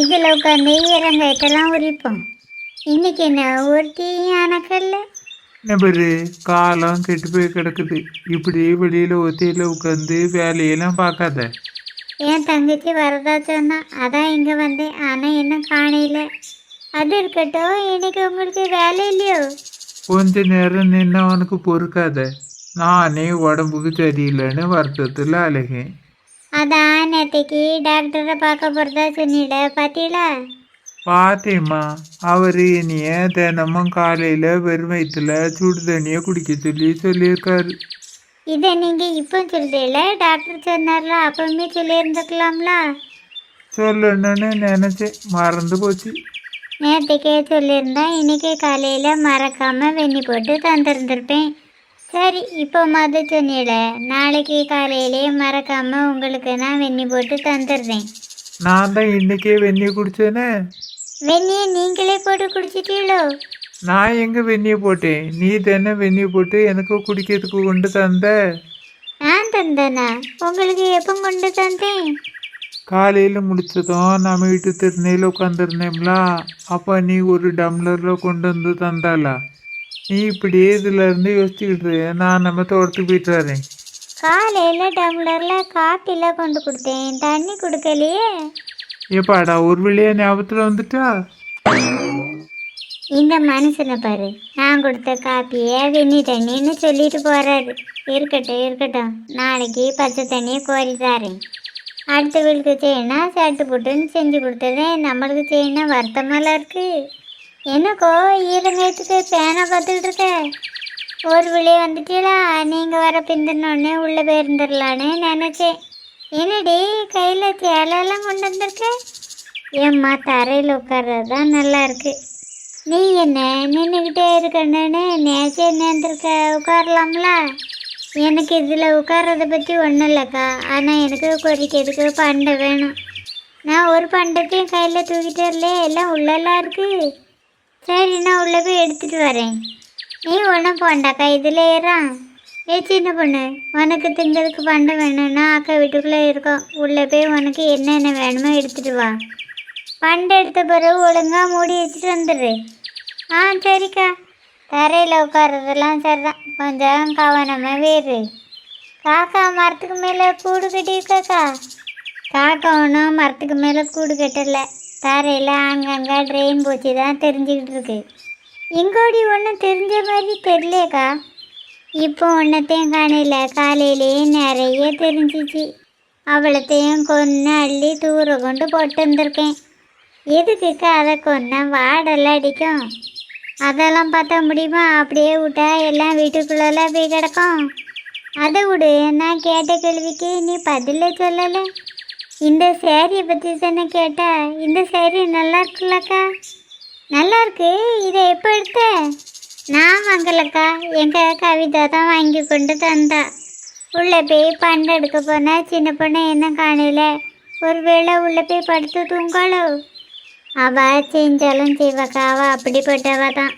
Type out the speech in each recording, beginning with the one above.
இதில் உட்காந்து இறங்காயிட்டெல்லாம் உரிப்போம். இன்னைக்கு என்ன ஒருத்தி அணக்கல்ல நபரு காலம் கெட்டு போய் கிடக்குது. இப்படி வெளியில ஒத்தையில உட்காந்து வேலையெல்லாம் பார்க்காத. என் தங்கச்சி வரதா சொன்னா அதான் இங்கே வந்தேன். ஆனால் இன்னும் காணையில? அது இருக்கட்டும் இன்னைக்கு உங்களுக்கு வேலை இல்லையோ? கொஞ்ச நேரம் நின்று அவனுக்கு பொறுக்காத. நானே உடம்புக்கு சரியில்லைன்னு வருத்தத்தில் அழகேன். அதான் நேற்றுக்கு டாக்டரை பார்க்க போகிறதா சொன்னிட பார்த்தீங்களா பார்த்தேம்மா அவர் இனிய தினமும் காலையில் வெறும் வயிற்றுல சுடு தண்ணியை குடிக்க சொல்லி சொல்லியிருக்காரு. இதை நீங்கள் இப்போ சொல்றீல டாக்டர் சொன்னார்ல அப்பவுமே சொல்லியிருந்துக்கலாம்ல சொல்லணும்னு நினச்சேன். மறந்து போச்சு. நேற்றுக்கே சொல்லியிருந்தா இன்னைக்கு காலையில் மறக்காமல் வெண்ணி போட்டு தந்திருந்திருப்பேன். சரி இப்போ மது சொன்னிட நாளைக்கு காலையிலே மறக்காமல் உங்களுக்கு நான் வெண்ணி போட்டு தந்துடுறேன். நான் தான் இன்னைக்கே வெந்நியை குடிச்சேனே. வெந்நியை நீங்களே போட்டு குடிச்சிட்டீங்களோ? நான் எங்க வெந்நியை போட்டேன்? நீ தானே வெந்நியை போட்டு எனக்கு குடிக்கிறதுக்கு கொண்டு தந்த. நான் தந்தேனா? உங்களுக்கு எப்போ கொண்டு தந்தேன்? காலையில் முடிச்சதும் நம்ம வீட்டு திருநெயில் உட்காந்துருந்தேம்ல அப்போ நீ ஒரு டம்ளரில் கொண்டு வந்து தந்தாளா? நீ இப்படியே இதுல இருந்து யோசிச்சுக்கிட்டு. நான் நம்ம தோட்டத்துக்கு போயிட்டு வரேன். காலையில் டம்ளரில் காப்பிலாம் கொண்டு கொடுத்தேன். தண்ணி கொடுக்கலையே. ஏப்பாடா ஒரு வழியா ஞாபகத்தில் வந்துட்டா? இந்த மனுஷனை பாரு. நான் கொடுத்த காப்பியை வெந்நி தண்ணின்னு சொல்லிட்டு போறாரு. இருக்கட்டும் இருக்கட்டும். நாளைக்கு பச்சை தண்ணியை கோரி தாரேன். அடுத்த வீட்டுக்கு செய்யணா சட்டு புட்டுன்னு செஞ்சு கொடுத்துறேன் நம்மளுக்கு செய்யணும் வருத்தமெல்லாம் இருக்கு. என்னக்கோ ஈரங்கத்துக்கு பேனை பார்த்துட்டு இருக்க ஒரு வழியே வந்துட்டீங்களா? நீங்கள் வர பிந்தினோடனே உள்ளே போயிருந்துடலான்னு நினச்சேன். என்னடி கையில் சேலையெல்லாம் கொண்டு வந்திருக்க? ஏம்மா தரையில் உட்கார்றது தான் நல்லா இருக்கு. நீ என்ன நின்றுக்கிட்டே இருக்கணுன்னு நேச்சே நேர்ந்திருக்க உட்காரலாம்ல? எனக்கு இதில் உட்கார்றதை பற்றி ஒன்றும் இல்லைக்கா. ஆனால் எனக்கு கொதிக்கிறதுக்கு பண்டை வேணும். நான் ஒரு பண்டத்தையும் கையில் தூக்கிட்டு வரல எல்லாம் உள்ளெல்லாம் இருக்குது சரி நான் உள்ளே போய் எடுத்துகிட்டு வரேன். நீ ஒன்றும் போண்டாக்கா இதில் ஏறா. ஏ சின்ன பொண்ணு உனக்கு திங்கிறதுக்கு பண்டம் வேணும்னா அக்கா வீட்டுக்குள்ளே இருக்கோம் உள்ளே போய் உனக்கு என்னென்ன வேணுமோ எடுத்துகிட்டு வா. பண்டை எடுத்த பிறகு ஒழுங்காக மூடி வச்சுட்டு வந்துடு. ஆ சரிக்கா. தரையில் உட்கார்றதெல்லாம் சரிதான். கொஞ்சம் கவனமாக வேறு. காக்கா மரத்துக்கு மேலே கூடு கட்டியிருக்காக்கா காக்கா ஒன்றும் மரத்துக்கு மேலே கூடு கட்டலை. தரையில் அங்கங்கே ட்ரெயின் பூச்சி தான் தெரிஞ்சுக்கிட்டு இருக்கு. எங்கோடி ஒன்றும் தெரிஞ்ச மாதிரி தெரியலக்கா இப்போ ஒன்றத்தையும் காணையில் காலையிலேயே நிறைய தெரிஞ்சிச்சு. அவளத்தையும் கொன்று அள்ளி தூர கொண்டு போட்டு வந்திருக்கேன். எதுக்குக்கா அதை கொன்ன வாடெல்லாம் அடிக்கும்? அதெல்லாம் பார்த்தா முடியுமா? அப்படியே விட்டா எல்லாம் வீட்டுக்குள்ளெல்லாம் போய் கிடக்கும். அதை விடு. நான் கேட்ட கேள்விக்கு நீ பதிலே சொல்லலை. இந்த சேரீயை பற்றி தானே கேட்டா இந்த சேரீ நல்லா இருக்குல்லக்கா. நல்லா இருக்கு. இதை எப்போ எடுத்த? நான் வாங்கலக்கா. எங்கள் கவிதா தான் வாங்கி கொண்டு தந்தா. உள்ளே போய் பண்டை எடுக்க போனால் சின்ன பொண்ணு என்ன காணல? ஒருவேளை உள்ளே போய் படுத்து தூங்காளோ அவ செஞ்சாலும் செய்வாக்கா. அவ அப்படிப்பட்டவ தான்.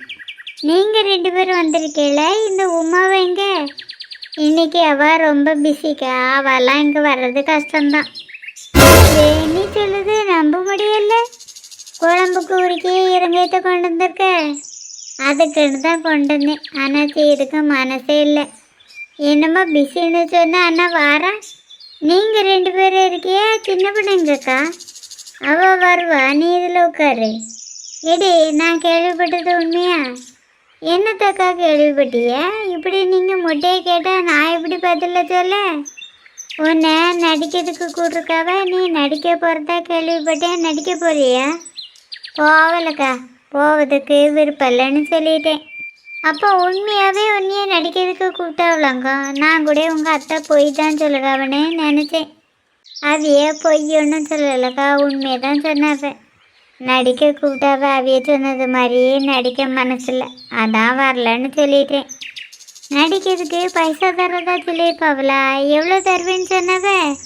நீங்கள் ரெண்டு பேரும் வந்திருக்கீல? இந்த உமாவை எங்க? இன்னைக்கு அவள் ரொம்ப பிஸிக்கா அவெல்லாம் இங்கே வர்றது கஷ்டம்தான். நீ சொல்லுது நம்ப முடியல. குழம்புக்கு உருக்கி இறங்கத்தை கொண்டு வந்திருக்க. அதுக்குன்னு தான் கொண்டு வந்தேன். ஆனால் செய்யறதுக்கு மனசே இல்லை. என்னமோ பிஸின்னு சொன்னால் அண்ணா வாரா? நீங்கள் ரெண்டு பேரும் இருக்கியா? சின்ன பிள்ளைங்கக்கா? அவ வருவா நீ இதில் உட்காரு. எடி நான் கேள்விப்பட்டது உண்மையா? என்னத்தக்கா கேள்விப்பட்டிய? இப்படி நீங்கள் முட்டையை கேட்டால் நான் எப்படி பதில சொல்ல? உன்னை நடிக்கிறதுக்கு கூட்டிருக்காவ? நீ நடிக்க போகிறதா கேள்விப்பட்டேன். நடிக்க போறியா? போகலக்கா போவதுக்கு விருப்பம் இல்லைன்னு சொல்லிட்டேன். அப்போ உண்மையாகவே உன்னையே நடிக்கிறதுக்கு கூப்பிட்டாவலாங்க நான் கூட உங்கள் அத்தை போய் தான் சொல்லுறாவன்னு நினச்சேன். அவையே பொய் ஒன்றும் சொல்லலக்கா. உண்மையை தான் சொன்னாவ. நடிக்க கூப்பிட்டாவ. அவையே சொன்னது மாதிரியே நடிக்க மனசில்ல. அதான் வரலன்னு சொல்லிட்டேன். நடிக்கிறதுக்கு பைசா தரதா சொல்லியிருப்பாவில எவ்வளோ தருவேன்னு சொன்னவ?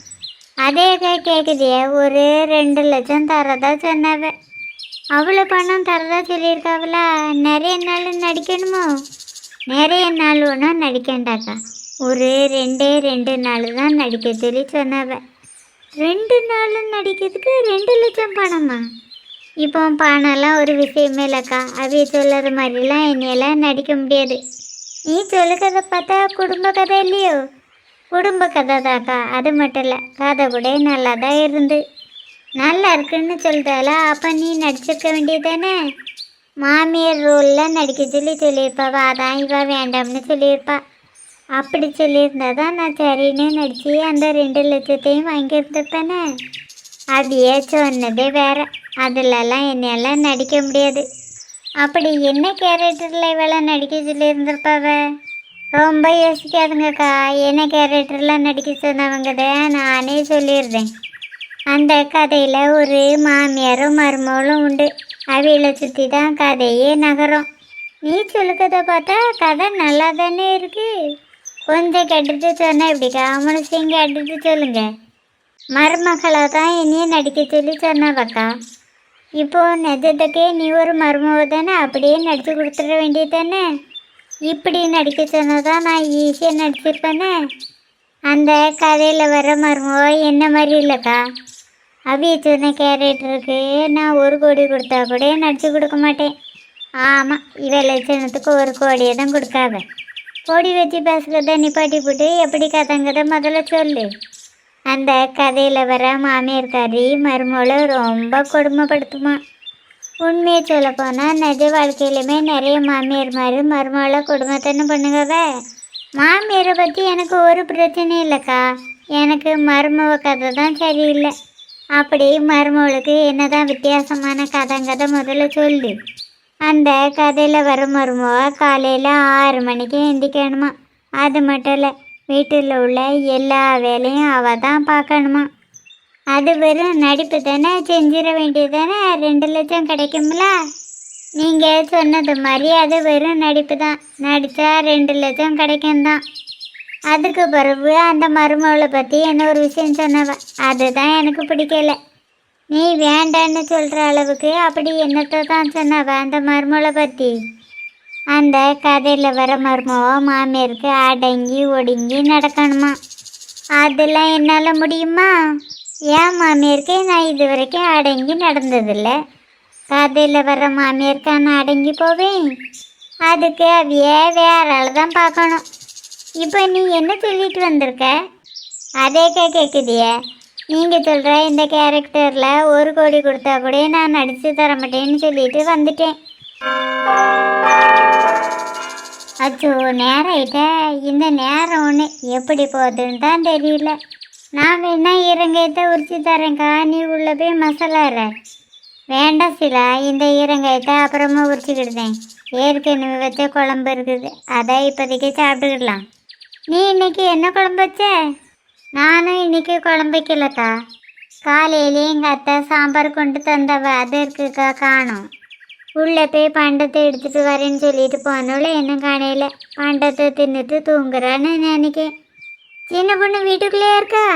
அதே கேட்குதிய ஒரு ரெண்டு லட்சம் தரதா சொன்னவ. அவ்வளோ பணம் தரதா சொல்லியிருக்காவில நிறைய நாள் நடிக்கணுமோ? நிறைய நாள் ஒன்றும் நடிக்கண்டாக்கா. ஒரு ரெண்டே ரெண்டு நாள் தான் நடிக்க சொல்லி சொன்னவ. ரெண்டு நாள் நடிக்கிறதுக்கு ரெண்டு லட்சம் பணமா? இப்போ பணம்லாம் ஒரு விஷயமே இல்லைக்கா. அவிய சொல்லுற மாதிரிலாம் என்னையெல்லாம் நடிக்க முடியாது. நீ சொல்ல கதை பார்த்தா குடும்ப கதை இல்லையோ குடும்ப கதை தாக்கா அது மட்டும் இல்லை கதை கூட நல்லா தான் இருந்து நல்லா இருக்குன்னு சொல்லிட்டால அப்போ நீ நடிச்சிருக்க வேண்டியதானே மாமியார் ரோலில் நடிக்க சொல்லி சொல்லியிருப்பாவா அதான் இவ வேண்டாம்னு சொல்லியிருப்பா அப்படி சொல்லியிருந்தா தான் நான் சரின்னு நடித்து அந்த ரெண்டு லட்சத்தையும் வாங்கியிருந்திருப்பேனே அப்படியே சொன்னதே வேற அதுலலாம் என்னையெல்லாம் நடிக்க முடியாது அப்படி என்ன கேரக்டரில் இவளை நடிக்க சொல்லியிருந்திருப்பாவ ரொம்ப யோசிக்காதுங்கக்கா. என்ன கேரக்டரில் நடிக்க சொன்னவங்க தான் நானே சொல்லியிருந்தேன் அந்த கதையில் ஒரு மாமியாரும் மருமகளும் உண்டு. அவிகளை சுற்றி தான் கதையே நகரும். நீ சொல்லுக்கதை பார்த்தா கதை நல்லா தானே இருக்கு. கொஞ்சம் கேட்டுட்டு சொன்னால் இப்படிக்கா முழுசையும் கேட்டுட்டு சொல்லுங்க. மருமகளை தான் என்னைய நடிக்க சொல்லி சொன்னவக்கா. இப்போ நெஜத்துக்கே நீ ஒரு மருமக தானே? அப்படியே நடித்து கொடுத்துட வேண்டியது தானே? இப்படி நடிக்க சொன்னதான் நான் ஈஸியாக நடிச்சிருப்பேனே? அந்த கதையில் வர மருமக என்ன மாதிரி இல்லைக்கா? அவிய சொன்ன கேரக்டருக்கு நான் ஒரு கோடி கொடுத்தா கூட நடித்து கொடுக்க மாட்டேன். ஆமாம் இவ லட்சணத்துக்கு ஒரு கோடியை தான் கொடுக்காத கோடி வச்சு பேசுகிறத நிப்பாட்டி போட்டு எப்படி கதைங்கிறத முதல்ல சொல்லு. அந்த கதையில் வர மாமியார்காரி மருமகளை ரொம்ப கொடுமைப்படுத்துமா. உண்மையை சொல்ல போனால் நிஜ வாழ்க்கையிலுமே நிறைய மாமியார் மாதிரி மருமகளை கொடுமைத்தனை பண்ணுங்கவ. மாமியாரை பற்றி எனக்கு ஒரு பிரச்சனையும் இல்லைக்கா. எனக்கு மருமவ கதை தான் சரியில்லை. அப்படி மருமவளுக்கு என்னதான் வித்தியாசமான கதைங்கதை முதல்ல சொல்லு. அந்த கதையில் வர மருமவ காலையில் ஆறு மணிக்கு எந்திக்கணுமா. அது மட்டும் இல்லை வீட்டில் உள்ள எல்லா வேலையும் அவ தான் பார்க்கணுமா? அது வெறும் நடிப்பு தானே? செஞ்சிட வேண்டியது தானே? ரெண்டு லட்சம் கிடைக்கும்ல? நீங்கள் சொன்னது மாதிரி அது வெறும் நடிப்பு தான். நடித்தா ரெண்டு லட்சம் கிடைக்கும் தான். அதுக்கு பிறகு அந்த மருமகளை பற்றி என்ன ஒரு விஷயம் சொன்னவ? அதுதான் எனக்கு பிடிக்கல. நீ வேண்டான்னு சொல்கிற அளவுக்கு அப்படி என்னத்தை தான் சொன்னவ அந்த மருமகளை பற்றி அந்த கதையில் வர மருமவோ மாமியாருக்கு அடங்கி ஒடுங்கி நடக்கணுமா அதெல்லாம் என்னால் முடியுமா? ஏன் மாமியாருக்கு நான் இது வரைக்கும் அடங்கி நடந்ததில்லை? கதையில் வர மாமியாருக்கு நான் அடங்கி போவேன். அதுக்கு அவைய வேற ஆள் தான் பார்க்கணும். இப்போ நீ என்ன சொல்லிட்டு வந்திருக்க? அதேக்கா கேட்குதியே நீங்கள் சொல்கிற இந்த கேரக்டரில் ஒரு கோடி கொடுத்தா கூட நான் நடித்து தர மாட்டேன்னு சொல்லிட்டு வந்துட்டேன். அச்சோ நேரம் ஆயிட்டே இந்த நேரம் ஒன்று எப்படி போகுதுன்னு தான் தெரியல. நான் வேணா இறங்காயத்தை உரிச்சு தரேன்க்கா. நீ உள்ள போய் மசாலாற. வேண்டாம் சிலா இந்த ஈரங்காயத்தை அப்புறமா உரிச்சுக்கிடுதேன். ஏற்கனவே வச்ச குழம்பு இருக்குது. அதை இப்போதைக்கு சாப்பிட்டுக்கிடலாம். நீ இன்னைக்கு என்ன குழம்பு வச்ச? நானும் இன்னைக்கு குழம்பு வைக்கலக்கா. காலையிலே எங்கள் அத்தை சாம்பார் கொண்டு தந்தவ. அது இருக்குக்கா காணும். உள்ளே போய் பண்டத்தை எடுத்துட்டு வரேன்னு சொல்லிட்டு போனோல என்ன காணையில பண்டத்தை தின்னுட்டு தூங்குறான்னு நினைக்கேன் சின்ன பொண்ணு வீட்டுக்குள்ளேயே இருக்கா?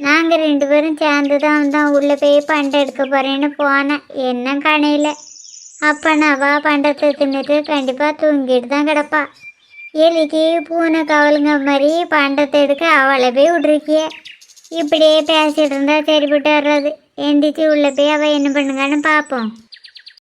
நாங்கள் ரெண்டு பேரும் சேர்ந்து தான் தான் உள்ளே போய் பண்டை எடுக்க போகிறேன்னு போனேன். என்ன காணையில. அப்போ நவா பண்டத்தை தின்னுட்டு கண்டிப்பாக தூங்கிட்டு தான் கிடப்பா. எலிக்கு பூனை கவலுங்க மாதிரி பண்டத்தை எடுக்க அவளை போய் விட்ருக்கிய இப்படியே பேசிட்டு இருந்தால் சரிப்பட்டு வர்றது. எந்திரிச்சு உள்ளே போய் அவள் என்ன பண்ணுங்கன்னு பார்ப்போம்.